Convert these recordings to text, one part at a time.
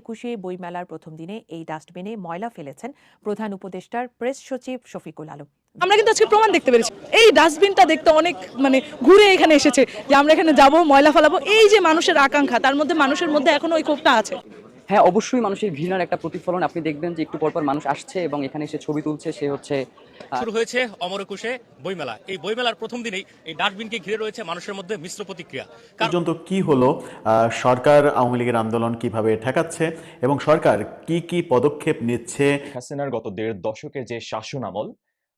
একুশে বইমেলার প্রথম দিনে এই ডাস্টবিনে ময়লা ফেলেছেন প্রধান উপদেষ্টার প্রেস সচিব শফিকুল আলম। আমরা কিন্তু আজকে প্রমাণ দেখতে পেরেছি। এই ডাস্টবিনটা দেখতে অনেক মানে ঘুরে এখানে এসেছে যে আমরা এখানে যাব, ময়লা ফেলাবো। এই যে মানুষের আকাঙ্ক্ষা, তার মধ্যে মানুষের মধ্যে এখনও ওই ক্ষোভটা আছে। হ্যাঁ অবশ্যই মানুষের ঘৃণার একটা প্রতিফলন। আপনি দেখবেন যে একটু পরপর মানুষ আসছে এবং এখানে এসে ছবি তুলছে সে হচ্ছে শুরু হয়েছে অমর একুশে বইমেলা। এই বইমেলার প্রথম দিনেই এই ডাস্টবিনকে ঘিরে রয়েছে মানুষের মধ্যে মিশ্র প্রতিক্রিয়া। পর্যন্ত কি হলো আহ, সরকার আওয়ামী লীগের আন্দোলন কীভাবে ঠেকাচ্ছে এবং সরকার কি কি পদক্ষেপ নিচ্ছে? হাসিনার গত দেড় দশকের যে শাসন আমল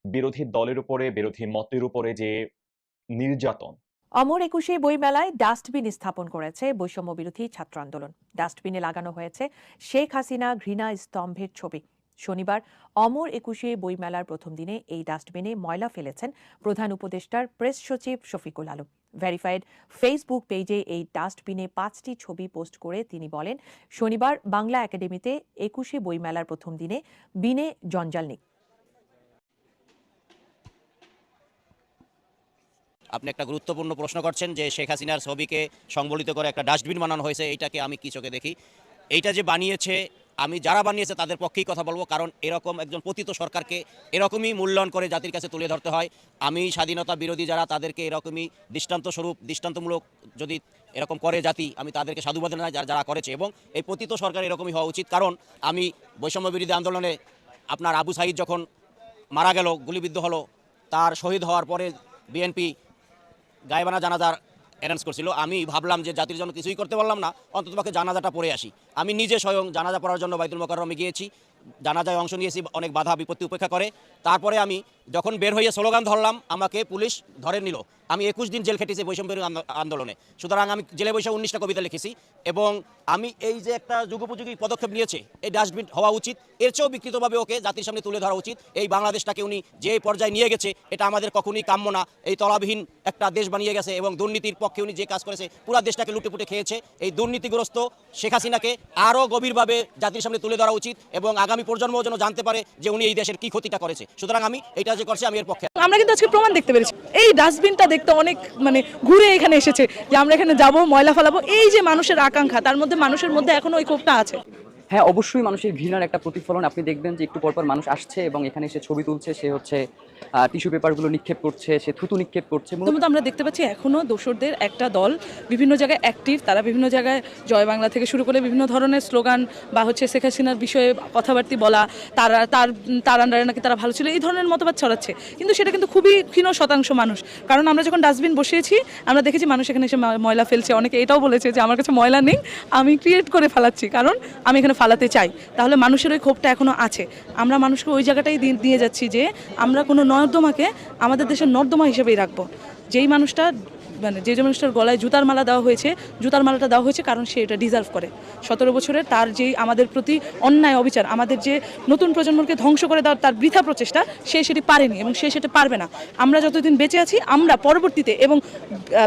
বিরোধী দলের উপরে বিরোধী মতের উপরে যে নির্যাতন অমর একুশে বইমেলায় ডাস্টবিন স্থাপন করেছে বৈষম্য বিরোধী ছাত্র আন্দোলন। ডাস্টবিনে লাগানো হয়েছে শেখ হাসিনা ঘৃণা স্তম্ভের ছবি। শনিবার অমর একুশে বইমেলার প্রথম দিনে এই ডাস্টবিনে ময়লা ফেলেছেন প্রধান উপদেষ্টার প্রেস সচিব শফিকুল আলম। ভেরিফাইড ফেসবুক পেজে এই ডাস্টবিনে পাঁচটি ছবি পোস্ট করে তিনি বলেন, শনিবার বাংলা একাডেমিতে একুশে বইমেলার প্রথম দিনে বিনে জঞ্জাল নেই। আপনি একটা গুরুত্বপূর্ণ প্রশ্ন করছেন যে শেখ হাসিনার ছবিকে সংবলিত করে একটা ডাস্টবিন বানানো হয়েছে, এইটাকে আমি কি চোখে দেখি? এইটা যে বানিয়েছে, আমি যারা বানিয়েছে তাদের পক্ষেই কথা বলব, কারণ এরকম একজন পতিত সরকারকে এরকমই মূল্যায়ন করে জাতির কাছে তুলে ধরতে হয়। আমি স্বাধীনতা বিরোধী যারা, তাদেরকে এরকমই দৃষ্টান্ত স্বরূপ, দৃষ্টান্তমূলক যদি এরকম করে জাতি, আমি তাদেরকে সাধুবাদ জানাই যারা যারা করেছে। এবং এই পতিত সরকার এরকমই হওয়া উচিত, কারণ আমি বৈষম্য বিরোধী আন্দোলনে আপনার আবু সাইদ যখন মারা গেল, গুলিবিদ্ধ হলো, তার শহীদ হওয়ার পরে বিএনপি গায়েবানা জানাজার অ্যারেঞ্জ করছিল। আমি ভাবলাম যে জাতির জন্য কিছুই করতে পারলাম না অন্ততপক্ষে জানাজাটা পড়ে আসি। আমি নিজে স্বয়ং জানাজা পড়ার জন্য বাইতুল মোকাররমে গিয়েছি। জানাজায় অংশ নিয়েছি, অনেক বাধা বিপত্তি উপেক্ষা করে। তারপরে আমি যখন বের হয়ে স্লোগান ধরলাম, আমাকে পুলিশ ধরে নিল। আমি একুশ দিন জেল খেটেছি বৈষম্য আন্দোলনে। সুতরাং আমি জেলে বসে উনিশটা কবিতা লিখেছি এবং আমি এই যে একটা যুগোপযোগী পদক্ষেপ নিয়েছে, এই ডাস্টবিন হওয়া উচিত। এর চেয়েও বিকৃতভাবে ওকে জাতির সামনে তুলে ধরা উচিত। এই বাংলাদেশটাকে উনি যে পর্যায়ে নিয়ে গেছে, এটা আমাদের কখনোই কাম্য না। এই তলাবিহীন একটা দেশ বানিয়ে গেছে এবং দুর্নীতির পক্ষে উনি যে কাজ করেছে, পুরো দেশটাকে লুটেপুটে খেয়েছে। এই দুর্নীতিগ্রস্ত শেখ হাসিনাকে আরও গভীরভাবে জাতির সামনে তুলে ধরা উচিত এবং আগামী প্রজন্ম যেন জানতে পারে যে উনি এই দেশের কি ক্ষতিটা করেছে। সুতরাং আমি এটা যে করছে, আমি এর পক্ষে। আমরা কিন্তু আজকে প্রমাণ দেখতে পেরেছি। এই ডাস্টবিনটা দেখতে অনেক মানে ঘুরে এখানে এসেছে যে আমরা এখানে যাব, ময়লা ফেলাবো। এই যে মানুষের আকাঙ্ক্ষা, তার মধ্যে মানুষের মধ্যে এখনও ওই ক্ষোভটা আছে। হ্যাঁ অবশ্যই মানুষের ঘৃণার একটা প্রতিফলন। আপনি দেখবেন যে একটু পরপর মানুষ আসছে এবং এখানে এসে ছবি তুলছে, সে হচ্ছে টিস্যু পেপারগুলো নিক্ষেপ করছে, সে থুতু নিক্ষেপ করছে। মূলত আমরা দেখতে পাচ্ছি এখনও দোসরদের একটা দল বিভিন্ন জায়গায় অ্যাক্টিভ তারা বিভিন্ন জায়গায় জয় বাংলা থেকে শুরু করে বিভিন্ন ধরনের স্লোগান বা হচ্ছে শেখ হাসিনার বিষয়ে কথাবার্তি বলা, তারা, তার তার আন্ডারে নাকি তারা ভালো ছিল, এই ধরনের মতবাদ ছড়াচ্ছে। কিন্তু সেটা কিন্তু খুবই ক্ষীণ শতাংশ মানুষ। কারণ আমরা যখন ডাস্টবিন বসিয়েছি, আমরা দেখেছি মানুষ এখানে এসে ময়লা ফেলছে। অনেকে এটাও বলেছে যে, আমার কাছে ময়লা নেই, আমি ক্রিয়েট করে ফেলাচ্ছি। কারণ আমি এখানে ফালাতে চাই, তাহলে মানুষের ওই ক্ষোভটা এখনও আছে। আমরা মানুষকে ওই জায়গাটাই দিয়ে যাচ্ছি যে, আমরা কোনো নর্দমাকে আমাদের দেশের নর্দমা হিসেবেই রাখব। যেই মানুষটা মানে যে যে মানুষটার গলায় জুতার মালা দেওয়া হয়েছে, জুতার মালাটা দেওয়া হয়েছে কারণ সে এটা ডিজার্ভ করে। সতেরো বছরের তার যেই আমাদের প্রতি অন্যায় অবিচার, আমাদের যে নতুন প্রজন্মকে ধ্বংস করে দেওয়ার তার বৃথা প্রচেষ্টা, সে সেটি পারেনি এবং সে সেটা পারবে না। আমরা যতদিন বেঁচে আছি, আমরা পরবর্তীতে এবং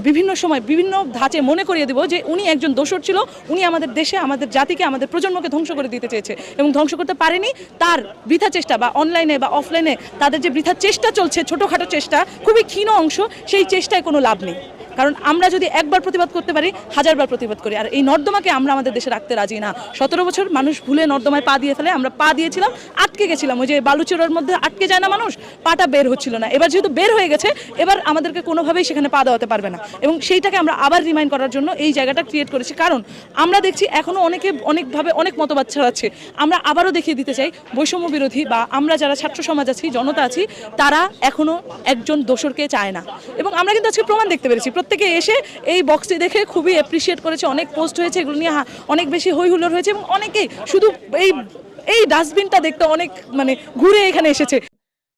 বিভিন্ন সময় বিভিন্ন ধাঁচে মনে করিয়ে দেব যে উনি একজন দোষর ছিল, উনি আমাদের দেশে, আমাদের জাতিকে, আমাদের প্রজন্মকে ধ্বংস করে দিতে চেয়েছে এবং ধ্বংস করতে পারেনি। তার বৃথা চেষ্টা বা অনলাইনে বা অফলাইনে তাদের যে বৃথা চেষ্টা চলছে, ছোটোখাটো চেষ্টা, খুবই ক্ষীণ অংশ, সেই চেষ্টায় কোনো লাভ নেই। কারণ আমরা যদি একবার প্রতিবাদ করতে পারি, হাজারবার প্রতিবাদ করি। আর এই নর্দমাকে আমরা আমাদের দেশে রাখতে রাজি না। সতেরো বছর মানুষ ভুলে নর্দমায় পা দিয়ে ফেলে, আমরা পা দিয়েছিলাম, আটকে গেছিলাম। ওই যে বালুচুরের মধ্যে আটকে যায় না মানুষ, পাটা বের হচ্ছিল না। এবার যেহেতু বের হয়ে গেছে, এবার আমাদেরকে কোনোভাবেই সেখানে পা দেওয়াতে পারবে না। এবং সেইটাকে আমরা আবার রিমাইন্ড করার জন্য এই জায়গাটা ক্রিয়েট করেছি। কারণ আমরা দেখছি এখনও অনেকে অনেকভাবে অনেক মতবাদ ছড়াচ্ছে। আমরা আবারও দেখিয়ে দিতে চাই, বৈষম্য বিরোধী বা আমরা যারা ছাত্র সমাজ আছি, জনতা আছি, তারা এখনও একজন দোসরকে চায় না। এবং আমরা কিন্তু আজকে প্রমাণ দেখতে পেরেছি। প্রত্যেকে এসে এই বক্সটি দেখে খুবই অ্যাপ্রিসিয়েট করেছে। অনেক পোস্ট হয়েছে, এগুলো নিয়ে অনেক বেশি হই হুল্লোড় হয়েছে এবং অনেকেই শুধু এই এই ডাস্টবিনটা দেখতে অনেক মানে ঘুরে এখানে এসেছে।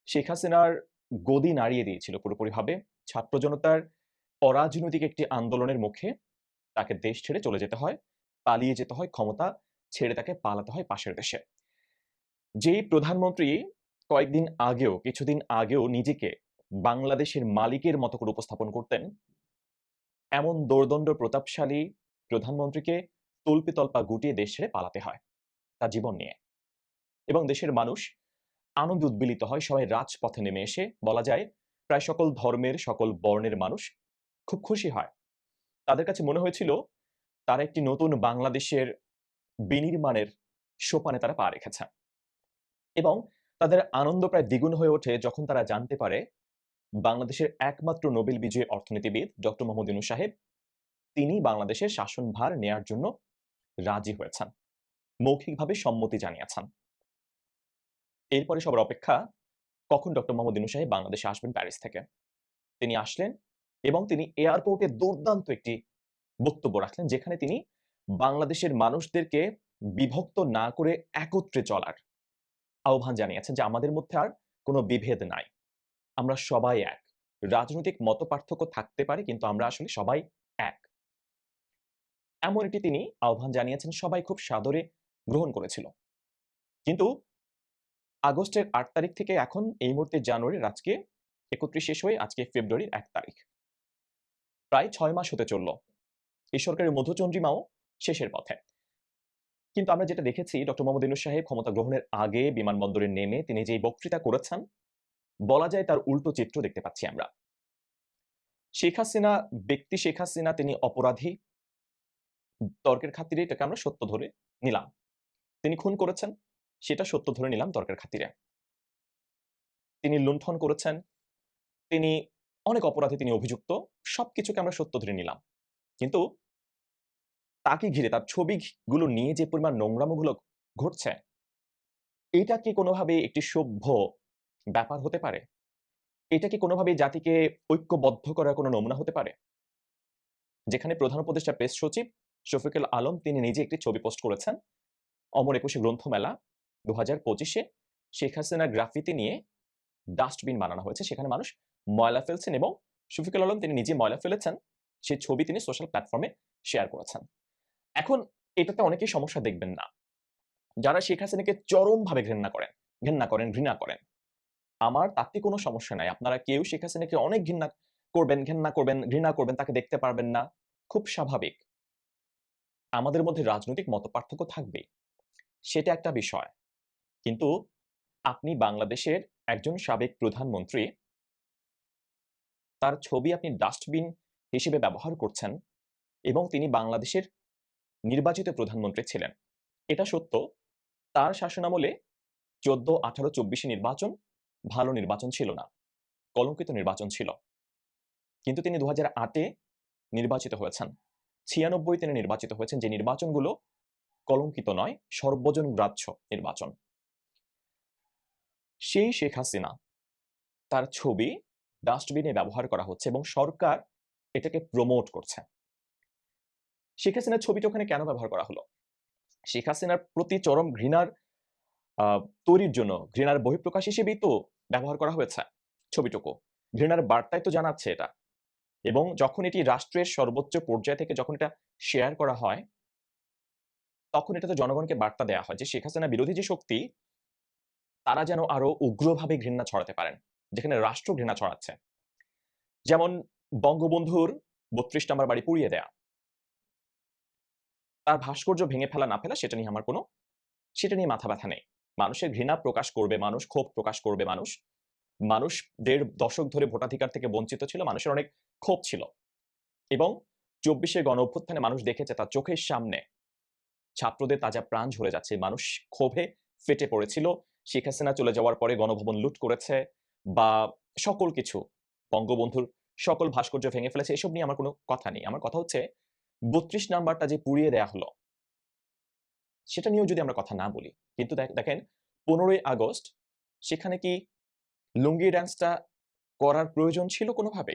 শেখ হাসিনার গদি নাড়িয়ে দিয়েছিল পুরোপুরিভাবে। ছাত্র জনতার অরাজনৈতিক একটি আন্দোলনের মুখে তাকে দেশ ছেড়ে চলে যেতে হয়, পালিয়ে যেতে হয় ক্ষমতা, ছেড়ে তাকে পালাতে হয় পাশের দেশে। যেই প্রধানমন্ত্রী কয়েকদিন আগেও, কিছুদিন আগেও নিজেকে বাংলাদেশের মালিকের মতো করে উপস্থাপন করতেন এমন দোর্দণ্ড প্রতাপশালী প্রধানমন্ত্রীকে তল্পি তল্পা গুটিয়ে দেশ ছেড়ে পালাতে হয় তার জীবন নিয়ে। এবং দেশের মানুষ আনন্দ উদ্বেলিত হয়, সবাই রাজপথে নেমে এসে বলা যায়, প্রায় সকল ধর্মের, সকল বর্ণের মানুষ খুব খুশি হয়। তাদের কাছে মনে হয়েছিল, তারা একটি নতুন বাংলাদেশের বিনির্মাণের সোপানে তারা পা রেখেছে এবং তাদের আনন্দ প্রায় দ্বিগুণ হয়ে ওঠে যখন তারা জানতে পারে বাংলাদেশের একমাত্র নোবেল বিজয়ী অর্থনীতিবিদ ডক্টর মোহাম্মদ ইউনুস সাহেব তিনি বাংলাদেশের শাসনভার নেয়ার জন্য রাজি হয়েছেন, মৌখিকভাবে সম্মতি জানিয়েছেন। এরপরে সবার অপেক্ষা, কখন ডক্টর মোহাম্মদ ইউনুস সাহেব বাংলাদেশে আসবেন প্যারিস থেকে? তিনি আসলেন এবং তিনি এয়ারপোর্টে দুর্দান্ত একটি বক্তব্য রাখলেন, যেখানে তিনি বাংলাদেশের মানুষদেরকে বিভক্ত না করে একত্রে চলার আহ্বান জানিয়েছেন যে আমাদের মধ্যে আর কোনো বিভেদ নাই। আমরা সবাই এক। রাজনৈতিক মত পার্থক্য থাকতে পারে, কিন্তু আমরা আসলে সবাই এক। এমন একটি তিনি আহ্বান জানিয়েছেন, সবাই খুব সাদরে গ্রহণ করেছিল। কিন্তু আগস্টের আট তারিখ থেকে এখন এই মুহূর্তে জানুয়ারির আজকে একত্রিশ শেষ হয়ে আজকে ফেব্রুয়ারির এক তারিখ। প্রায় ছয় মাস হতে চলল। এই সরকারের মধুচন্দ্রিমাও শেষের পথে। কিন্তু আমরা যেটা দেখেছি, ডক্টর মোহাম্মদ ইউনুস সাহেব ক্ষমতা গ্রহণের আগে বিমানবন্দরে নেমে তিনি যেই বক্তৃতা করেছেন বলা যায় তার উল্টো চিত্র দেখতে পাচ্ছি আমরা। শেখ হাসিনা, ব্যক্তি শেখ হাসিনা, তিনি অপরাধী। তর্কের খাতিরে এটাকে আমরা সত্য ধরে নিলাম। তিনি খুন করেছেন, সেটা সত্য ধরে নিলাম তর্কের খাতিরে। তিনি লুণ্ঠন করেছেন, তিনি অনেক অপরাধে তিনি অভিযুক্ত, সবকিছুকে আমরা সত্য ধরে নিলাম। কিন্তু তাকে ঘিরে, তার ছবিগুলো নিয়ে যে পরিমাণ নোংরামোগুলো ঘটছে, এটা কি কোনোভাবে একটি সভ্য ব্যাপার হতে পারে? এটা কি কোনোভাবে জাতিকে ঐক্যবদ্ধ করার কোনো নমুনা হতে পারে? যেখানে প্রধান উপদেষ্টা প্রেস সচিব শফিকুল আলম তিনি নিজে একটি ছবি পোস্ট করেছেন, অমর একুশে গ্রন্থমেলা দু হাজার পঁচিশে। শেখ হাসিনার গ্রাফিতি নিয়ে ডাস্টবিন বানানো হয়েছে, সেখানে মানুষ ময়লা ফেলছেন এবং শফিকুল আলম তিনি নিজে ময়লা ফেলেছেন সেই ছবি তিনি সোশ্যাল প্ল্যাটফর্মে শেয়ার করেছেন। এখন এটাতে অনেকেই সমস্যা দেখবেন না। যারা শেখ হাসিনাকে চরমভাবে ঘৃণা করেন ঘৃণা করেন ঘৃণা করেন আমার তাতে কোনো সমস্যা নাই। আপনারা কেউ শেখ হাসিনাকে অনেক ঘৃণা করবেন ঘৃণা করবেন ঘৃণা করবেন, তাকে দেখতে পারবেন না। খুব স্বাভাবিক। আমাদের মধ্যে রাজনৈতিক মত পার্থক্য থাকবে সেটা একটা বিষয়। কিন্তু আপনি বাংলাদেশের একজন সাবেক প্রধানমন্ত্রী, তার ছবি আপনি ডাস্টবিন হিসেবে ব্যবহার করছেন এবং তিনি বাংলাদেশের নির্বাচিত প্রধানমন্ত্রী ছিলেন। এটা সত্য। তার শাসনামলে চোদ্দ আঠারো চব্বিশে নির্বাচন ভালো নির্বাচন ছিল না, কলঙ্কিত নির্বাচন ছিল। কিন্তু তিনি দু হাজার আটে নির্বাচিত হয়েছেন। ছিয়ানব্বই তিনি নির্বাচিত হয়েছেন যে নির্বাচনগুলো কলঙ্কিত নয়, সর্বজন গ্রাহ্য নির্বাচন। সেই শেখ হাসিনা তার ছবি ডাস্টবিনে ব্যবহার করা হচ্ছে এবং সরকার এটাকে প্রমোট করছে। শেখ হাসিনার ছবিটা ওখানে কেন ব্যবহার করা হলো? শেখ হাসিনার প্রতি চরম ঘৃণার তৈরির জন্য, ঘৃণার বহিঃপ্রকাশ হিসেবেই তো ব্যবহার করা হয়েছে ছবিটুকু। ঘৃণার বার্তায় তো জানাচ্ছে এটা। এবং যখন এটি রাষ্ট্রের সর্বোচ্চ পর্যায় থেকে যখন এটা শেয়ার করা হয়, তখন এটা তো জনগণকে বার্তা দেওয়া হয় যে শেখ হাসিনা বিরোধী যে শক্তি, তারা যেন আরও উগ্রভাবে ঘৃণা ছড়াতে পারেন, যেখানে রাষ্ট্র ঘৃণা ছড়াচ্ছে। যেমন বঙ্গবন্ধুর বত্রিশ নম্বর বাড়ি পুড়িয়ে দেয়া। তার ভাস্কর্য ভেঙে ফেলা না ফেলা সেটা নিয়ে আমার কোনো, সেটা নিয়ে মাথা ব্যথা নেই। মানুষের ঘৃণা প্রকাশ করবে মানুষ, ক্ষোভ প্রকাশ করবে মানুষ। মানুষ দেড় দশক ধরে ভোটাধিকার থেকে বঞ্চিত ছিল, মানুষের অনেক ক্ষোভ ছিল। এবং চব্বিশে গণ অভ্যুত্থানে মানুষ দেখেছে তার চোখের সামনে ছাত্রদের তাজা প্রাণ ঝরে যাচ্ছে। মানুষ ক্ষোভে ফেটে পড়েছিল। শেখ হাসিনা চলে যাওয়ার পরে গণভবন লুট করেছে বা সকল কিছু, বঙ্গবন্ধুর সকল ভাস্কর্য ভেঙে ফেলেছে, এসব নিয়ে আমার কোনো কথা নেই। আমার কথা হচ্ছে, বত্রিশ নাম্বারটা যে পুড়িয়ে দেয়া হলো সেটা নিয়েও যদি আমরা কথা না বলি, কিন্তু দেখ- দেখেন, পনেরোই আগস্ট সেখানে কি লুঙ্গি ডান্সটা করার প্রয়োজন ছিল কোনোভাবে